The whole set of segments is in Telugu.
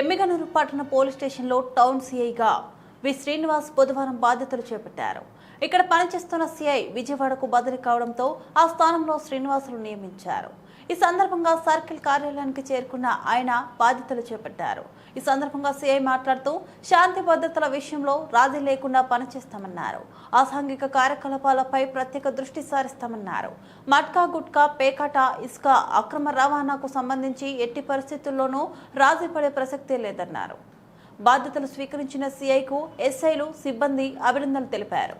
ఎమ్మిగనూరు పట్టణ పోలీస్ స్టేషన్లో టౌన్ సీఐగా వి. శ్రీనివాస్ బుధవారం బాధ్యతలు చేపట్టారు. ఇక్కడ పనిచేస్తున్న సీఐ విజయవాడకు బదిలీ కావడంతో ఆ స్థానంలో శ్రీనివాసులు నియమించారు. ఈ సందర్భంగా సర్కిల్ కార్యాలయానికి చేరుకున్న ఆయన బాధ్యతలు చేపట్టారు. ఈ సందర్భంగా సీఐ మాట్లాడుతూ శాంతి భద్రతల విషయంలో రాజీ లేకుండా పనిచేస్తామన్నారు. అసాంఘిక కార్యకలాపాలపై ప్రత్యేక దృష్టి సారిస్తామన్నారు. మట్కా గుట్కా పేకాట ఇసుక అక్రమ రవాణాకు సంబంధించి ఎట్టి పరిస్థితుల్లోనూ రాజీ పడే ప్రసక్తే లేదన్నారు. బాధ్యతలు స్వీకరించిన సీఐకు ఎస్ఐలు సిబ్బంది అభినందనలు తెలిపారు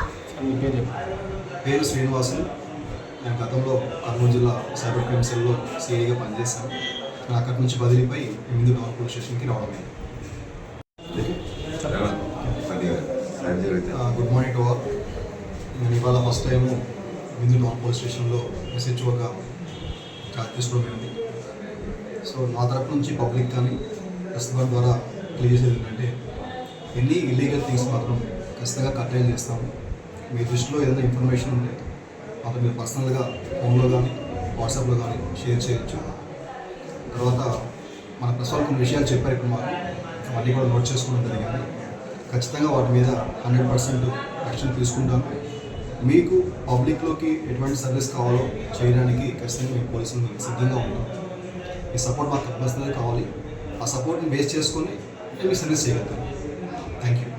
మీ పేరు చెప్పండి పేరు శ్రీనివాసు నేను గతంలో కర్నూలు జిల్లా సైబర్ క్రైమ్ సెల్లో సిఐగా పనిచేశాను. నేను అక్కడి నుంచి బదిలీపై ముందు టౌన్ పోలీస్ స్టేషన్కి రావడం గుడ్ మార్నింగ్ టు ఆల్ నేను ఇవాళ ఫస్ట్ టైం బిందు టౌన్ పోలీస్ స్టేషన్లో ఎస్హెచ్ఓగా చార్జ్ తీసుకోవడం అయింది సో నా తరపు నుంచి పబ్లిక్ కానీ కస్టమర్ ద్వారా తెలియజేసేది ఏంటంటే ఎన్ని ఇల్లీగల్ థింగ్స్ మాత్రం ఖచ్చితంగా కట్టేం చేస్తాము. మీ దృష్టిలో ఏదైనా ఇన్ఫర్మేషన్ ఉంటే మాకు మీరు పర్సనల్గా ఫోన్లో కానీ వాట్సాప్లో కానీ షేర్ చేయొచ్చు. తర్వాత మన ప్రెస్ వాళ్ళు కొన్ని విషయాలు చెప్పారు ఇప్పుడు మాకు. అవన్నీ కూడా నోట్ చేసుకోవడం జరిగింది. ఖచ్చితంగా వాటి మీద హండ్రెడ్ పర్సెంట్ యాక్షన్ తీసుకుంటాను. మీకు పబ్లిక్లోకి ఎటువంటి సర్వీస్ కావాలో చేయడానికి ఖచ్చితంగా మీ పోలీసులు సిద్ధంగా ఉన్నాం. మీ సపోర్ట్ మాకు కంపల్సరీ కావాలి. ఆ సపోర్ట్ని బేస్ చేసుకొని నేను మీ సర్వీస్ చేయగలుగుతాను థ్యాంక్ యూ